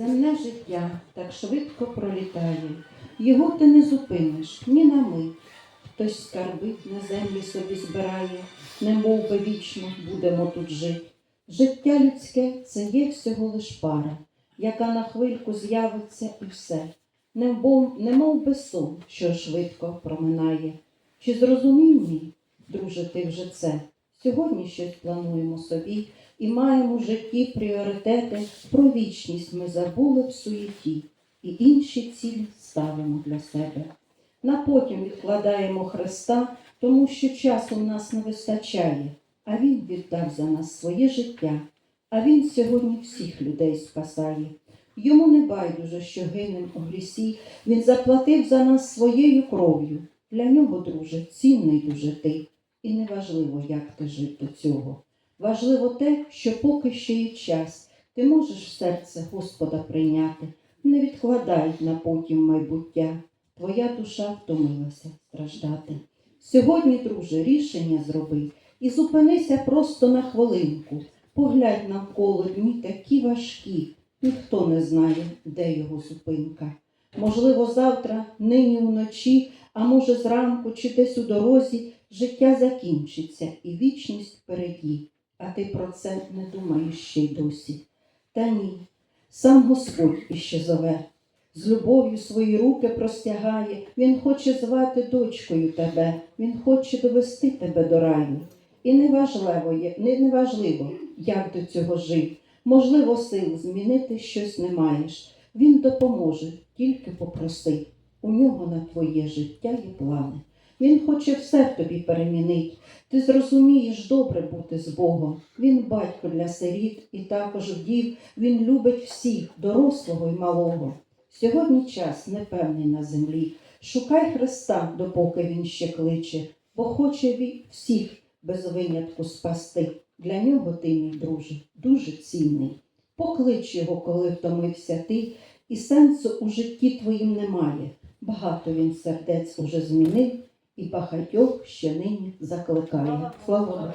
Земне життя так швидко пролітає, його ти не зупиниш ні на мить. Хтось скарбить на землі собі збирає, не мов би вічно будемо тут жити. Життя людське це є всього лиш пара, яка на хвильку з'явиться і все. Не мов, не мов би сон, що швидко проминає. Чи зрозумів мій, друже, ти вже це? Сьогодні щось плануємо собі і маємо в житті пріоритети. Про вічність ми забули в суєті, і інші цілі ставимо для себе. На потім відкладаємо Христа, тому що часу в нас не вистачає, а Він віддав за нас своє життя, а Він сьогодні всіх людей спасає. Йому не байдуже, що гинем у грісі, Він заплатив за нас своєю кров'ю. Для нього, друже, цінний дуже ти, і не важливо, як ти жив до цього. Важливо те, що поки ще є час, ти можеш серце Господа прийняти, не відкладай на потім майбуття. Твоя душа втомилася страждати. Сьогодні, друже, рішення зроби і зупинися просто на хвилинку. Поглянь навколо дні такі важкі, ніхто не знає, де його зупинка. Можливо, завтра, нині вночі, а може зранку чи десь у дорозі життя закінчиться і вічність впереді, а ти про це не думаєш ще й досі. Та ні, сам Господь іще зове, з любов'ю свої руки простягає, Він хоче звати дочкою тебе, Він хоче довести тебе до раю. І неважливо, неважливо, як до цього жив. Можливо, сил змінити щось не маєш. Він допоможе, тільки попроси. У нього на твоє життя є плани. Він хоче все в тобі перемінить. Ти зрозумієш добре бути з Богом. Він батько для сиріт і також вдів. Він любить всіх, дорослого і малого. Сьогодні час непевний на землі. Шукай Христа, допоки він ще кличе, бо хоче він всіх без винятку спасти. Для нього ти, мій друже, дуже цінний. Поклич його, коли втомився ти, і сенсу у житті твоїм немає. Багато він сердець уже змінив, і багатьох ще нині закликає. Слава Богу!